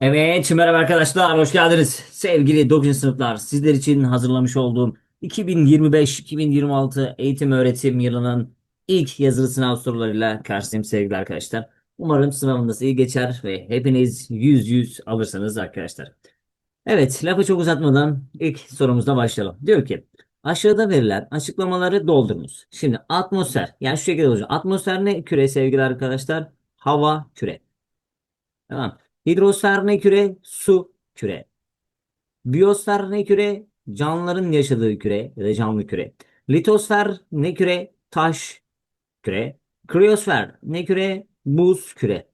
Evet, merhaba arkadaşlar, hoş geldiniz. Sevgili 9. sınıflar, sizler için hazırlamış olduğum 2025-2026 eğitim öğretim yılının ilk yazılı sınav sorularıyla karşınızdayım sevgili arkadaşlar. Umarım sınavınız iyi geçer ve hepiniz 100-100 alırsınız arkadaşlar. Evet, lafı çok uzatmadan ilk sorumuzla başlayalım. Diyor ki, aşağıda verilen açıklamaları doldurunuz. Şimdi atmosfer, yani şu şekilde olacak. Atmosfer ne küre sevgili arkadaşlar? Hava küre. Tamam. Hidrosfer ne küre? Su küre. Biyosfer ne küre? Canlıların yaşadığı küre ya da canlı küre. Litosfer ne küre? Taş küre. Kriyosfer ne küre? Buz küre.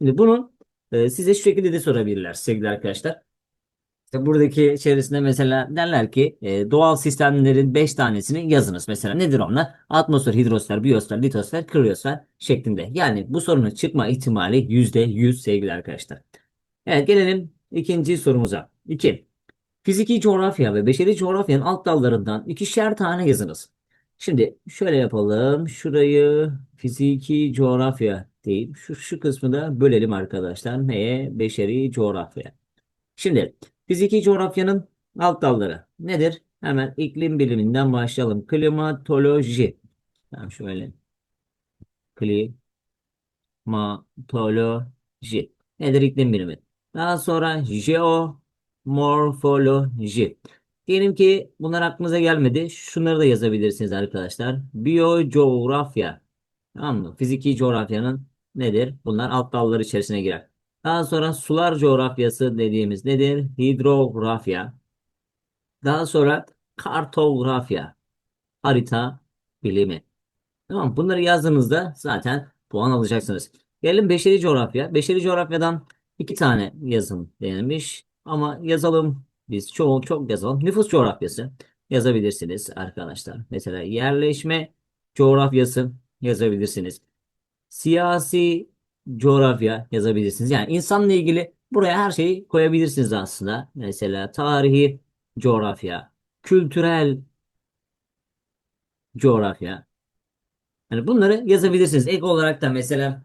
Şimdi bunu e, size şu şekilde de sorabilirler sevgili arkadaşlar. İşte buradaki içerisinde mesela derler ki e, doğal sistemlerin 5 tanesini yazınız. Mesela nedir onlar? Atmosfer, hidrosfer, biyosfer, litosfer, kriyosfer şeklinde. Yani bu sorunun çıkma ihtimali %100 sevgili arkadaşlar. Evet gelelim ikinci sorumuza. 2. Fiziki coğrafya ve beşeri coğrafyanın alt dallarından ikişer tane yazınız. Şimdi şöyle yapalım. Şurayı fiziki coğrafya deyip şu, şu kısmı da bölelim arkadaşlar. Neye? Beşeri coğrafya. Şimdi fiziki coğrafyanın alt dalları nedir? Hemen iklim biliminden başlayalım. Klimatoloji. Tamam şöyle. Klimatoloji. Nedir iklim bilimi? Daha sonra jeomorfoloji. Diyelim ki bunlar aklınıza gelmedi. Şunları da yazabilirsiniz arkadaşlar. Biyocoğrafya. Tamam mı? Fiziki coğrafyanın nedir? Bunlar alt dalları içerisine girer. Daha sonra sular coğrafyası dediğimiz nedir? Hidrografya. Daha sonra kartografya. Harita bilimi. Tamam bunları yazdığınızda zaten puan alacaksınız. Gelelim beşeri coğrafya. Beşeri coğrafyadan iki tane yazın denilmiş. Ama yazalım biz çok çok yazalım. Nüfus coğrafyası yazabilirsiniz arkadaşlar. Mesela yerleşme coğrafyası yazabilirsiniz. Siyasi coğrafya yazabilirsiniz. Yani insanla ilgili buraya her şeyi koyabilirsiniz aslında. Mesela tarihi coğrafya, kültürel coğrafya. Hani bunları yazabilirsiniz. Ek olarak da mesela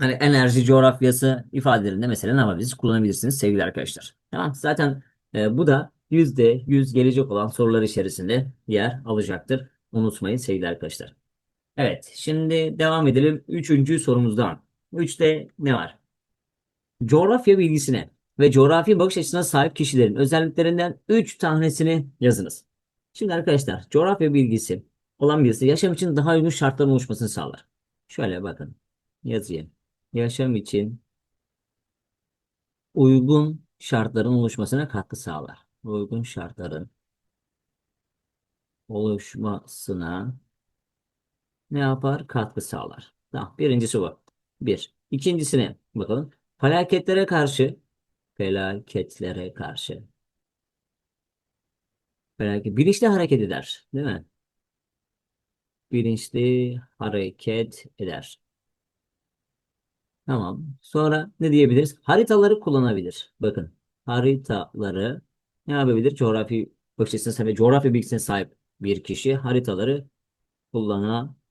hani enerji coğrafyası ifadelerinde mesela ne yapabilirsiniz? Kullanabilirsiniz sevgili arkadaşlar. Tamam. Zaten e, bu da %100 gelecek olan sorular içerisinde yer alacaktır. Unutmayın sevgili arkadaşlar. Evet, şimdi devam edelim. Üçüncü sorumuzdan. Üçte ne var? Coğrafya bilgisine ve coğrafi bakış açısına sahip kişilerin özelliklerinden üç tanesini yazınız. Şimdi arkadaşlar, coğrafya bilgisi olan birisi yaşam için daha uygun şartların oluşmasını sağlar. Şöyle bakın, yazayım. Yaşam için uygun şartların oluşmasına katkı sağlar. Uygun şartların oluşmasına ne yapar? Katkı sağlar. Tamam. Birincisi bu. Bir. İkincisine bakalım. Felaketlere karşı felaketlere karşı felaket bilinçli hareket eder. Değil mi? Bilinçli hareket eder. Tamam. Sonra ne diyebiliriz? Haritaları kullanabilir. Bakın. Haritaları ne yapabilir? Coğrafi bakış açısına ve coğrafya bilgisine sahip bir kişi haritaları kullanabilir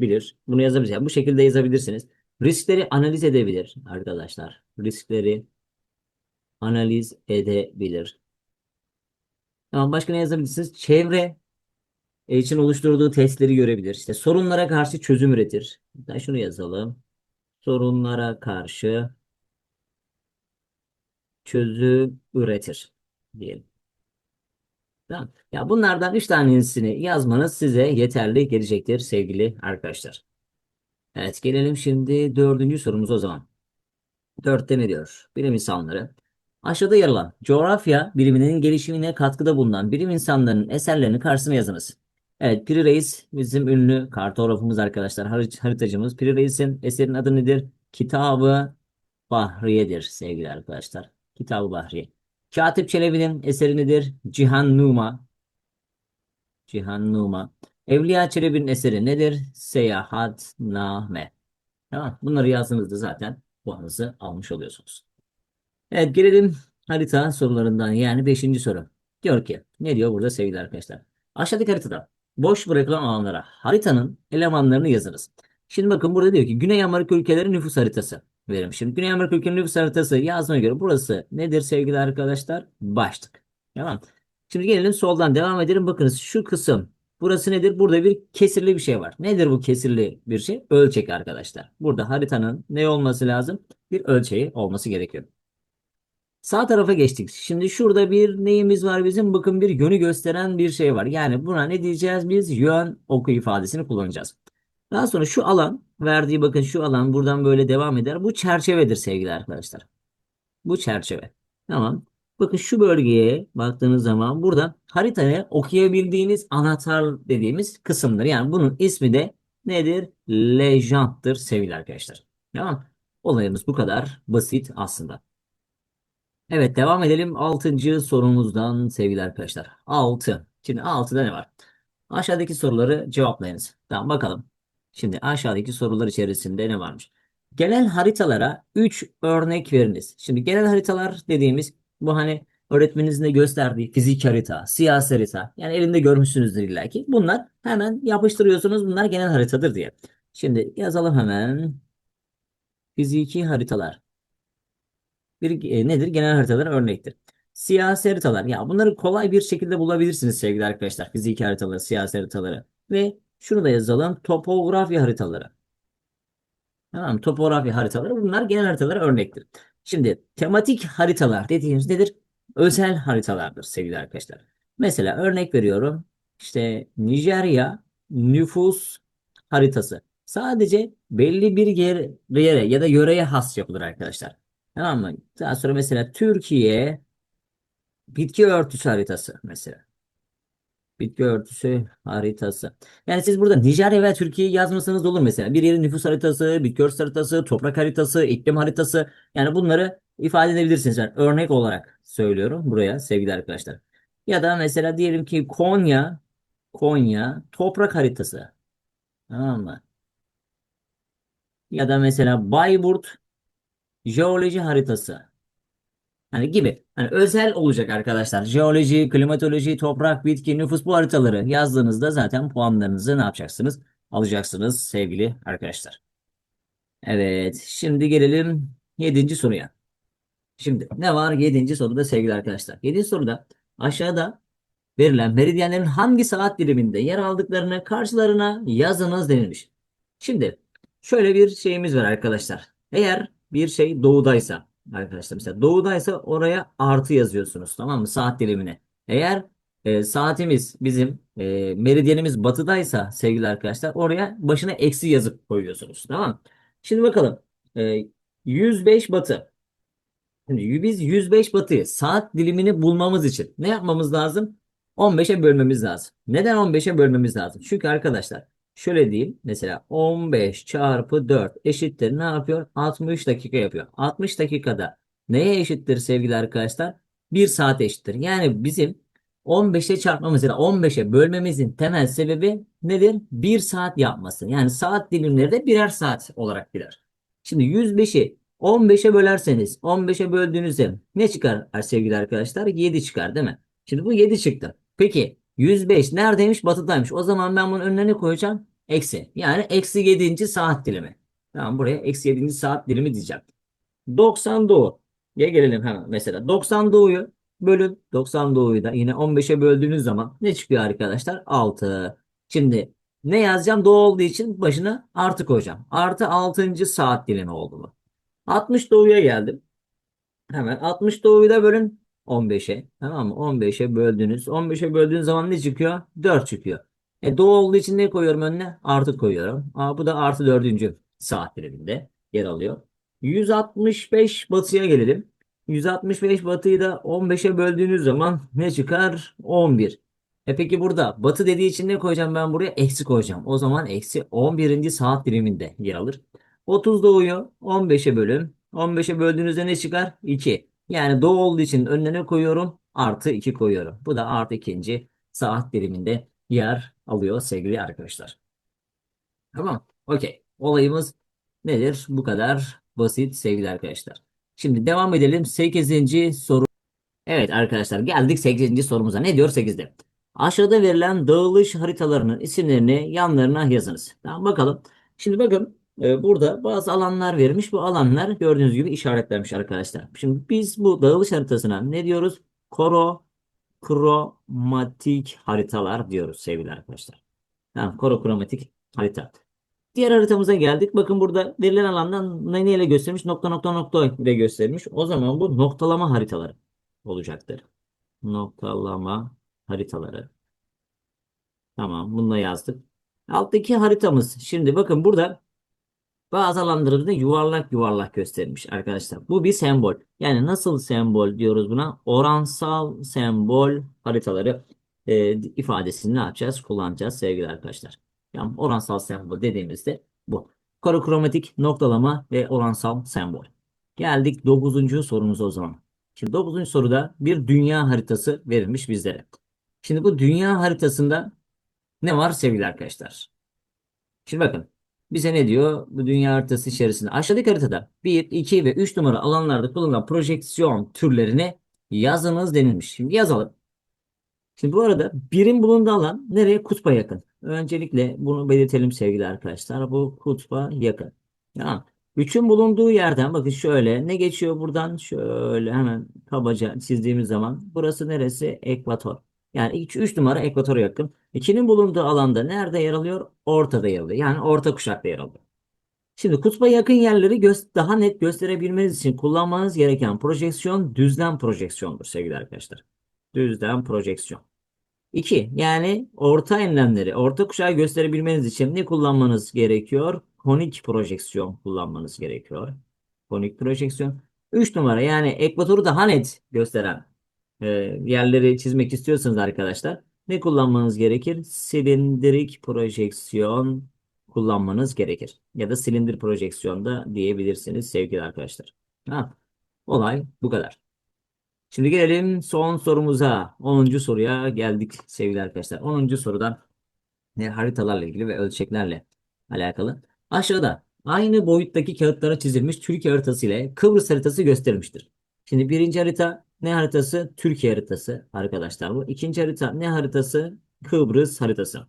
bilir. Bunu yazabiliriz. Yani bu şekilde yazabilirsiniz. Riskleri analiz edebilir arkadaşlar. Riskleri analiz edebilir. Tamam başka ne yazabilirsiniz? Çevre için oluşturduğu testleri görebilir. İşte sorunlara karşı çözüm üretir. Ben şunu yazalım. Sorunlara karşı çözüm üretir diyelim. Tamam. Ya bunlardan üç tanesini yazmanız size yeterli gelecektir sevgili arkadaşlar. Evet gelelim şimdi dördüncü sorumuz o zaman. Dörtte ne diyor? Bilim insanları. Aşağıda yer alan coğrafya biliminin gelişimine katkıda bulunan bilim insanlarının eserlerini karşısına yazınız. Evet Piri Reis bizim ünlü kartografımız arkadaşlar harit haritacımız. Piri Reis'in eserinin adı nedir? Kitabı Bahriye'dir sevgili arkadaşlar. Kitabı Bahriye. Katip Çelebi'nin eseri nedir? Cihan Numa. Cihan Numa. Evliya Çelebi'nin eseri nedir? Seyahatname. Tamam. Bunları yazdığınızda zaten puanınızı almış oluyorsunuz. Evet gelelim harita sorularından yani 5. soru. Diyor ki ne diyor burada sevgili arkadaşlar? Aşağıdaki haritada boş bırakılan alanlara haritanın elemanlarını yazınız. Şimdi bakın burada diyor ki Güney Amerika ülkeleri nüfus haritası. verim. Şimdi Güney Amerika ülkenin nüfus haritası yazdığına göre burası nedir sevgili arkadaşlar? Başlık. Tamam. Şimdi gelelim soldan devam edelim. Bakınız şu kısım. Burası nedir? Burada bir kesirli bir şey var. Nedir bu kesirli bir şey? Ölçek arkadaşlar. Burada haritanın ne olması lazım? Bir ölçeği olması gerekiyor. Sağ tarafa geçtik. Şimdi şurada bir neyimiz var bizim? Bakın bir yönü gösteren bir şey var. Yani buna ne diyeceğiz? Biz yön oku ifadesini kullanacağız. Daha sonra şu alan verdiği bakın şu alan buradan böyle devam eder. Bu çerçevedir sevgili arkadaşlar. Bu çerçeve. Tamam. Bakın şu bölgeye baktığınız zaman burada haritaya okuyabildiğiniz anahtar dediğimiz kısımdır. Yani bunun ismi de nedir? Lejanttır sevgili arkadaşlar. Tamam. Olayımız bu kadar basit aslında. Evet devam edelim 6. sorumuzdan sevgili arkadaşlar. 6. Şimdi 6'da ne var? Aşağıdaki soruları cevaplayınız. Tamam bakalım. Şimdi aşağıdaki sorular içerisinde ne varmış? Genel haritalara 3 örnek veriniz. Şimdi genel haritalar dediğimiz bu hani öğretmeninizin de gösterdiği fizik harita, siyasi harita. Yani elinde görmüşsünüzdür illaki. Bunlar hemen yapıştırıyorsunuz. Bunlar genel haritadır diye. Şimdi yazalım hemen. Fiziki haritalar bir e, nedir? Genel haritalar örnektir. Siyasi haritalar. Ya bunları kolay bir şekilde bulabilirsiniz sevgili arkadaşlar. Fiziki haritaları, siyasi haritaları. Ve şunu da yazalım. Topografya haritaları. Tamam, topografya haritaları. Bunlar genel haritalara örnektir. Şimdi tematik haritalar dediğimiz nedir? Özel haritalardır sevgili arkadaşlar. Mesela örnek veriyorum. İşte Nijerya nüfus haritası. Sadece belli bir yer, yere ya da yöreye has yapılır arkadaşlar. Tamam mı? Daha sonra mesela Türkiye bitki örtüsü haritası mesela. Bitki örtüsü haritası. Yani siz burada Nijerya veya Türkiye'yi yazmasanız olur mesela. Bir yerin nüfus haritası, bitki örtüsü haritası, toprak haritası, iklim haritası. Yani bunları ifade edebilirsiniz. Yani örnek olarak söylüyorum buraya sevgili arkadaşlar. Ya da mesela diyelim ki Konya, Konya toprak haritası. Tamam mı? Ya da mesela Bayburt jeoloji haritası. Hani gibi. Hani özel olacak arkadaşlar. Jeoloji, klimatoloji, toprak, bitki, nüfus bu haritaları yazdığınızda zaten puanlarınızı ne yapacaksınız? Alacaksınız sevgili arkadaşlar. Evet. Şimdi gelelim 7. soruya. Şimdi ne var 7. soruda sevgili arkadaşlar? 7. soruda aşağıda verilen meridyenlerin hangi saat diliminde yer aldıklarını karşılarına yazınız denilmiş. Şimdi şöyle bir şeyimiz var arkadaşlar. Eğer bir şey doğudaysa arkadaşlar mesela doğudaysa oraya artı yazıyorsunuz tamam mı saat dilimine. Eğer e, saatimiz bizim e, meridyenimiz batıdaysa sevgili arkadaşlar oraya başına eksi yazıp koyuyorsunuz tamam mı? Şimdi bakalım e, 105 batı. Şimdi biz 105 batıyı saat dilimini bulmamız için ne yapmamız lazım? 15'e bölmemiz lazım. Neden 15'e bölmemiz lazım? Çünkü arkadaşlar Şöyle diyeyim. Mesela 15 çarpı 4 eşittir ne yapıyor? 60 dakika yapıyor. 60 dakikada neye eşittir sevgili arkadaşlar? 1 saat eşittir. Yani bizim 15'e çarpmamız ya da 15'e bölmemizin temel sebebi nedir? 1 saat yapması. Yani saat dilimleri de birer saat olarak gider. Şimdi 105'i 15'e bölerseniz 15'e böldüğünüzde ne çıkar sevgili arkadaşlar? 7 çıkar değil mi? Şimdi bu 7 çıktı. Peki 105 neredeymiş? Batıdaymış. O zaman ben bunun önüne ne koyacağım? Eksi. Yani eksi 7. saat dilimi. Tamam buraya eksi 7. saat dilimi diyeceğim. 90 doğu. Ya gelelim hemen mesela. 90 doğuyu bölün. 90 doğuyu da yine 15'e böldüğünüz zaman ne çıkıyor arkadaşlar? 6. Şimdi ne yazacağım? Doğu olduğu için başına artı koyacağım. Artı 6. saat dilimi oldu mu? 60 doğuya geldim. Hemen 60 doğuyu da bölün. 15'e. Tamam mı? 15'e böldünüz. 15'e böldüğün zaman ne çıkıyor? 4 çıkıyor. E doğu olduğu için ne koyuyorum önüne? Artı koyuyorum. Aa, bu da artı dördüncü saat diliminde yer alıyor. 165 batıya gelelim. 165 batıyı da 15'e böldüğünüz zaman ne çıkar? 11. E peki burada batı dediği için ne koyacağım ben buraya? Eksi koyacağım. O zaman eksi 11. saat diliminde yer alır. 30 doğuyu 15'e bölüm. 15'e böldüğünüzde ne çıkar? 2. Yani doğu olduğu için önüne ne koyuyorum? Artı 2 koyuyorum. Bu da artı ikinci saat diliminde yer alıyor sevgili arkadaşlar. Tamam. Okey. Olayımız nedir? Bu kadar basit sevgili arkadaşlar. Şimdi devam edelim. 8. soru. Evet arkadaşlar geldik 8. sorumuza. Ne diyor 8'de? Aşağıda verilen dağılış haritalarının isimlerini yanlarına yazınız. Tamam bakalım. Şimdi bakın burada bazı alanlar verilmiş. Bu alanlar gördüğünüz gibi işaretlenmiş arkadaşlar. Şimdi biz bu dağılış haritasına ne diyoruz? Koro kromatik haritalar diyoruz sevgili arkadaşlar. Tamam, koro kromatik harita. Diğer haritamıza geldik. Bakın burada verilen alandan ne neyle göstermiş? Nokta nokta nokta ile göstermiş. O zaman bu noktalama haritaları olacaktır. Noktalama haritaları. Tamam, bunu da yazdık. Alttaki haritamız. Şimdi bakın burada bazı alanları da yuvarlak yuvarlak göstermiş arkadaşlar. Bu bir sembol. Yani nasıl sembol diyoruz buna? Oransal sembol haritaları e, ifadesini ne yapacağız? Kullanacağız sevgili arkadaşlar. Yani oransal sembol dediğimizde bu. Korokromatik noktalama ve oransal sembol. Geldik 9. sorumuza o zaman. Şimdi 9. soruda bir dünya haritası verilmiş bizlere. Şimdi bu dünya haritasında ne var sevgili arkadaşlar? Şimdi bakın bize ne diyor bu dünya haritası içerisinde? Aşağıdaki haritada 1, 2 ve 3 numara alanlarda kullanılan projeksiyon türlerini yazınız denilmiş. Şimdi yazalım. Şimdi bu arada birin bulunduğu alan nereye? Kutba yakın. Öncelikle bunu belirtelim sevgili arkadaşlar. Bu kutba yakın. Tamam. Üçün bulunduğu yerden bakın şöyle ne geçiyor buradan? Şöyle hemen kabaca çizdiğimiz zaman burası neresi? Ekvator. Yani 3 numara ekvatora yakın. 2'nin bulunduğu alanda nerede yer alıyor? Ortada yer alıyor. Yani orta kuşakta yer alıyor. Şimdi kutba yakın yerleri daha net gösterebilmeniz için kullanmanız gereken projeksiyon düzlem projeksiyondur sevgili arkadaşlar. Düzlem projeksiyon. 2. Yani orta enlemleri, orta kuşağı gösterebilmeniz için ne kullanmanız gerekiyor? Konik projeksiyon kullanmanız gerekiyor. Konik projeksiyon. 3 numara yani ekvatoru daha net gösteren e, yerleri çizmek istiyorsanız arkadaşlar ne kullanmanız gerekir? Silindirik projeksiyon kullanmanız gerekir. Ya da silindir projeksiyonda diyebilirsiniz sevgili arkadaşlar. Ha, olay bu kadar. Şimdi gelelim son sorumuza. 10. soruya geldik sevgili arkadaşlar. 10. sorudan ne haritalarla ilgili ve ölçeklerle alakalı. Aşağıda aynı boyuttaki kağıtlara çizilmiş Türkiye haritası ile Kıbrıs haritası gösterilmiştir. Şimdi birinci harita ne haritası? Türkiye haritası arkadaşlar bu. İkinci harita ne haritası? Kıbrıs haritası.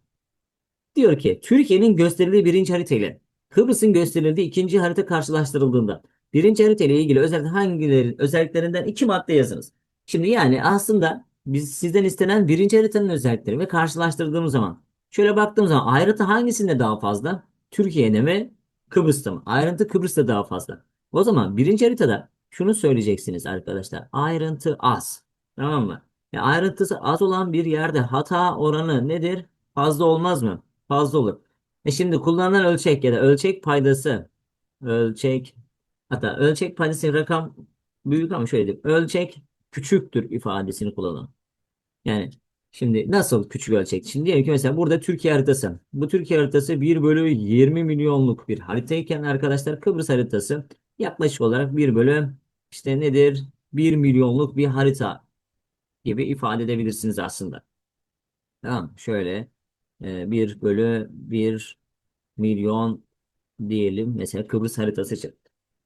Diyor ki Türkiye'nin gösterildiği birinci harita ile Kıbrıs'ın gösterildiği ikinci harita karşılaştırıldığında birinci harita ile ilgili özellikle hangilerin özelliklerinden iki madde yazınız. Şimdi yani aslında biz sizden istenen birinci haritanın özellikleri ve karşılaştırdığımız zaman şöyle baktığımız zaman ayrıntı hangisinde daha fazla? Türkiye'de mi? Kıbrıs'ta mı? Ayrıntı Kıbrıs'ta daha fazla. O zaman birinci haritada şunu söyleyeceksiniz arkadaşlar. Ayrıntı az. Tamam mı? Ya ayrıntısı az olan bir yerde hata oranı nedir? Fazla olmaz mı? Fazla olur. E şimdi kullanılan ölçek ya da ölçek paydası ölçek hatta ölçek paydası rakam büyük ama şöyle diyeyim. Ölçek küçüktür ifadesini kullanalım. Yani şimdi nasıl küçük ölçek? Şimdi diyelim ki mesela burada Türkiye haritası. Bu Türkiye haritası 1 bölü 20 milyonluk bir haritayken arkadaşlar Kıbrıs haritası yaklaşık olarak 1 bölü işte nedir? 1 milyonluk bir harita gibi ifade edebilirsiniz aslında. Tamam şöyle e, 1 bölü 1 milyon diyelim mesela Kıbrıs haritası için.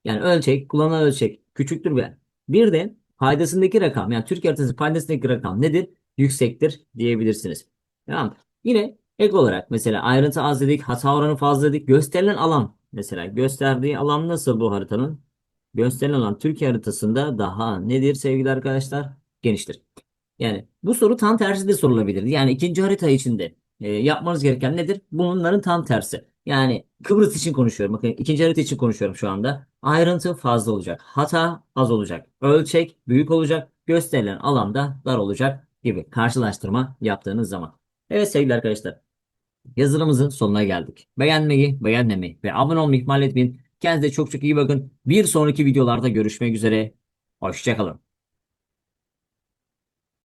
Yani ölçek, kullanılan ölçek küçüktür ve bir de paydasındaki rakam yani Türkiye haritası paydasındaki rakam nedir? Yüksektir diyebilirsiniz. Tamam. Yine ek olarak mesela ayrıntı az dedik, hata oranı fazla dedik. Gösterilen alan mesela gösterdiği alan nasıl bu haritanın? Gösterilen alan Türkiye haritasında daha nedir sevgili arkadaşlar? Geniştir. Yani bu soru tam tersi de sorulabilir. Yani ikinci harita içinde e, yapmanız gereken nedir? Bunların tam tersi. Yani Kıbrıs için konuşuyorum. Bakın ikinci harita için konuşuyorum şu anda. Ayrıntı fazla olacak. Hata az olacak. Ölçek büyük olacak. Gösterilen alanda dar olacak gibi karşılaştırma yaptığınız zaman. Evet sevgili arkadaşlar. Yazılımızın sonuna geldik. Beğenmeyi, beğenmemeyi ve abone olmayı ihmal etmeyin. Kendinize çok çok iyi bakın. Bir sonraki videolarda görüşmek üzere. Hoşçakalın.